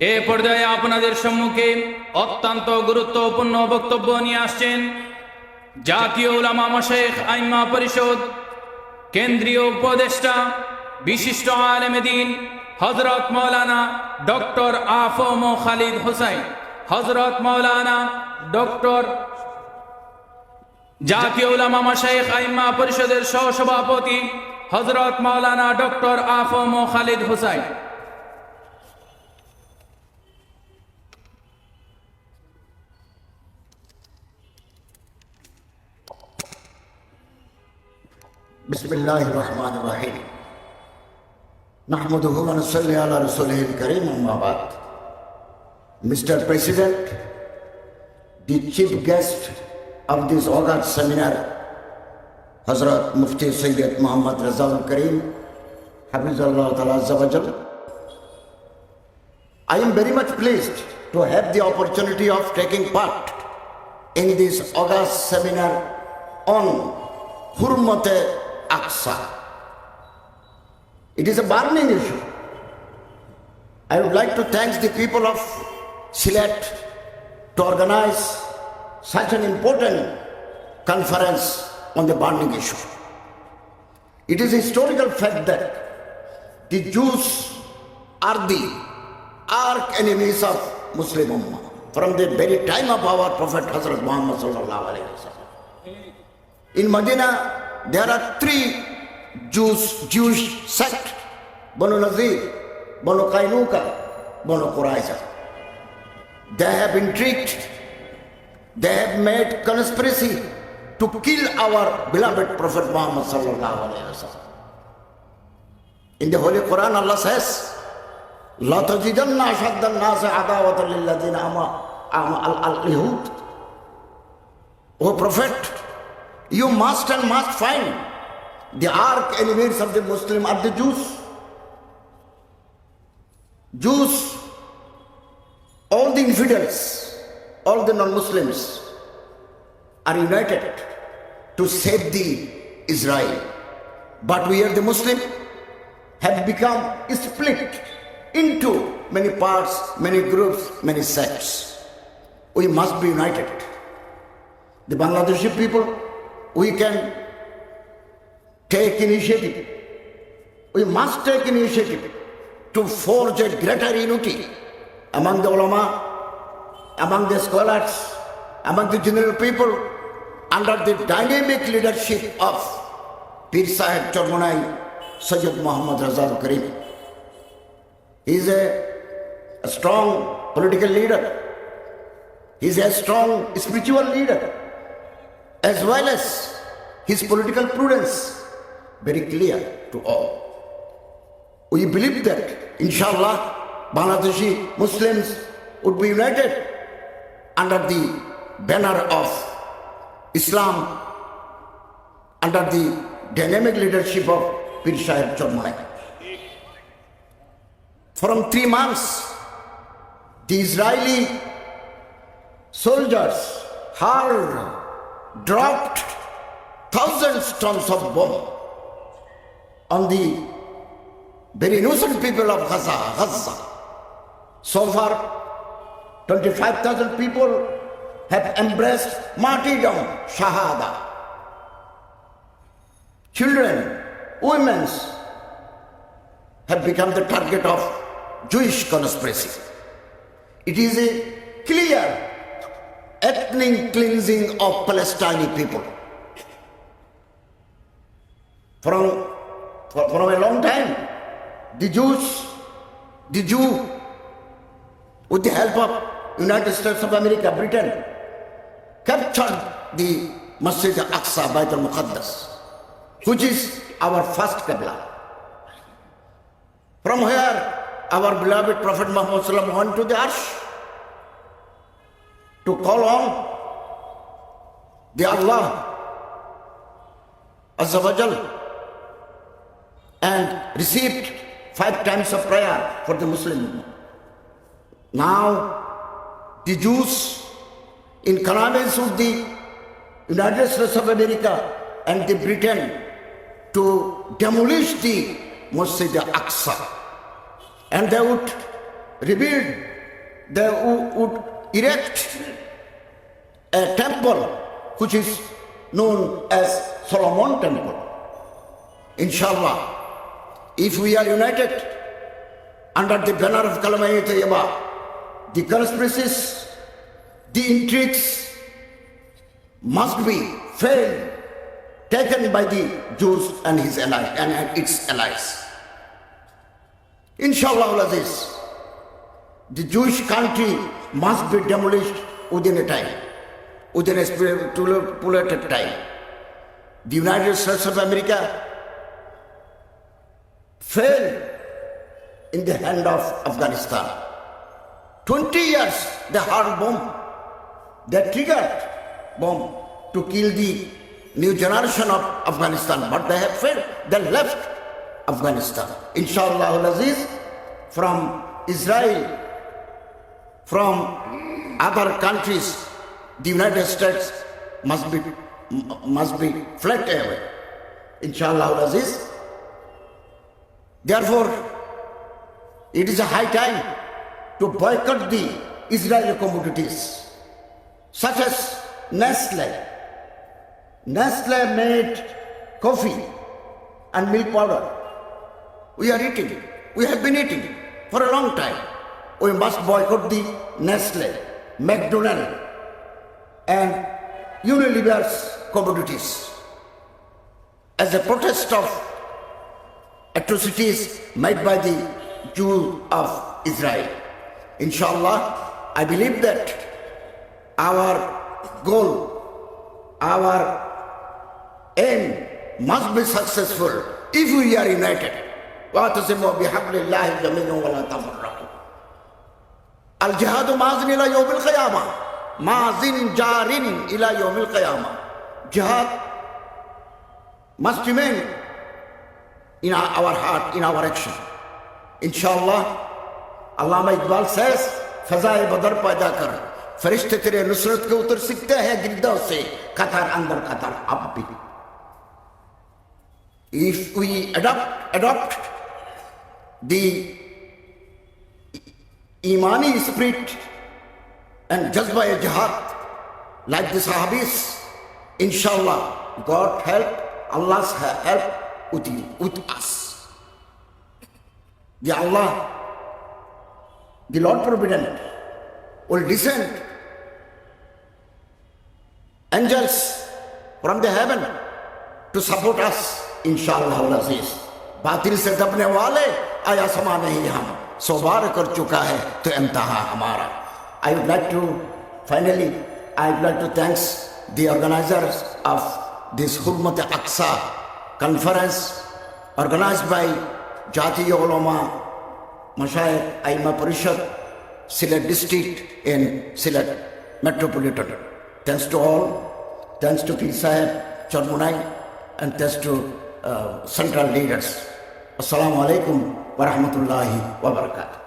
এ পর্যায়ে আপনাদের সম্মুখে অত্যন্ত গুরুত্বপূর্ণ বক্তব্য নিয়ে আসছেন জাতীয় উলামা মশেখ আইমা পরিষদ, কেন্দ্রীয় উপদেষ্টা, বিশিষ্ট আলেমেদিন হজরত মৌলানা ডক্টর আফম খালিদ হোসাইন। হজরত মৌলানা ডক্টর জাতীয় উলামা মাশাইখ আইম্মা পরিষদের সহসভাপতি হজরত মাওলানা ডক্টর আফম খালিদ হুসাইন। بسم الله الرحمن الرحيم نحمده ونصلي على رسوله الكريم اما بعد۔ مستر بريسيدنت دي chief just of this اوغاد seminar حضرت مفتي سيد محمد رضا الكريم حفظ الله تعالى عز وجل I am very much pleased to have the opportunity of taking part in this august seminar on Hurmate Aqsa. It is a burning issue. I would like to thank the people of Sylhet to organize such an important conference on the burning issue. It is a historical fact that the Jews are the arch enemies of Muslim Ummah from the very time of our Prophet Hazrat Muhammad. In Medina, there are three Jews, Jewish sect, Banu Nazir, Banu Kainuka, Banu Quraiza. They have intrigued, they have made conspiracy to kill our beloved Prophet Muhammad sallallahu alaihi wasallam. In the Holy Quran, Allah says, لا تجدن أشد الناس عداوة للذين آمنوا اليهود O Prophet, you must and must find the arch enemies of the Muslim are the Jews. Jews, all the infidels, all the non-Muslims are united to save the Israel. But we are the Muslim have become split into many parts, many groups, many sects. We must be united. The Bangladeshi people, we can take initiative. We must take initiative to forge a greater unity among the ulama, among the scholars, among the general people, under the dynamic leadership of Pir Sahib Chormunai, Sayyid Muhammad Razal Karim. He is a, a strong political leader. He is a strong spiritual leader, as well as his political prudence, very clear to all. We believe that, inshallah, Bangladeshi Muslims would be united under the banner of Islam, under the dynamic leadership of Pir Sahib Chormanai. From three months, the Israeli soldiers hurled, dropped thousands tons of bomb on the very innocent people of Gaza. Gaza. So far, 25,000 people have embraced martyrdom, shahada. Children, women have become the target of Jewish conspiracy. It is a clear ethnic cleansing of Palestinian people. From, from a long time, the Jews, the Jew, with the help of United States of America, Britain, captured the Masjid al-Aqsa, Bayt al-Muqaddas, which is our first Qibla. From here, our beloved Prophet Muhammad went to the Arsh to call on the Allah Azza wa Jal and received five times of prayer for the Muslim. Now, the Jews, in connivance with the United States of America and the Britain, to demolish the Masjid Aqsa, and they would rebuild, they would erect temple which is known as Solomon Temple. Inshallah, if we are united under the banner of Kalama Tayyaba, the conspiracies, the intrigues must be failed, taken by the Jews and his allies and and its allies. Inshallah, Aziz, the Jewish country must be demolished within a time, within a stipulated time. The United States of America fell in the hand of Afghanistan. 20 years the hard bomb, the triggered bomb to kill the new generation of Afghanistan, but they have failed. They left Afghanistan. Inshallah Aziz, from Israel, from other countries, the United States must be must be fled away. Inshallah Aziz. Therefore, it is a high time to boycott the Israeli commodities, such as Nestle. Nestle made coffee and milk powder. We are eating it. We have been eating it for a long time. We must boycott the Nestle, McDonald, and Unilever's commodities as a protest of atrocities made by the Jew of Israel. Inshallah, I believe that our goal, our aim must be successful if we are united. واعتصموا بحبل الله جميعا ولا تفرقوا الجهاد ماضٍ إلى يوم القيامة مازن جارن الى یوم القیامہ جہاد must remain in our heart, in our action. Inshallah, Allama Iqbal says, فضائے بدر پیدا کر فرشتے تیرے نصرت کے اتر سکتے ہیں گردوں سے قطر اندر قطر اب بھی If we adopt, adopt the imani spirit and just by a jihad like the sahabis inshallah god help allah's help with you with us the allah the lord provident will descend angels from the heaven to support us इंशाअल्लाह अजीज बातिल से दबने वाले आया समा नहीं हम सौ बार कर चुका है तो इम्तहा हमारा I would like to finally, I would like to thanks the organizers of this Hurmat Aqsa conference organized by Jati Ulama Mashayikh Aima Parishad, Silat district in Silat metropolitan. Thanks to all, thanks to P. Sahib, Charmunai, and thanks to uh, central leaders. Assalamu alaikum wa rahmatullahi wa barakatuh.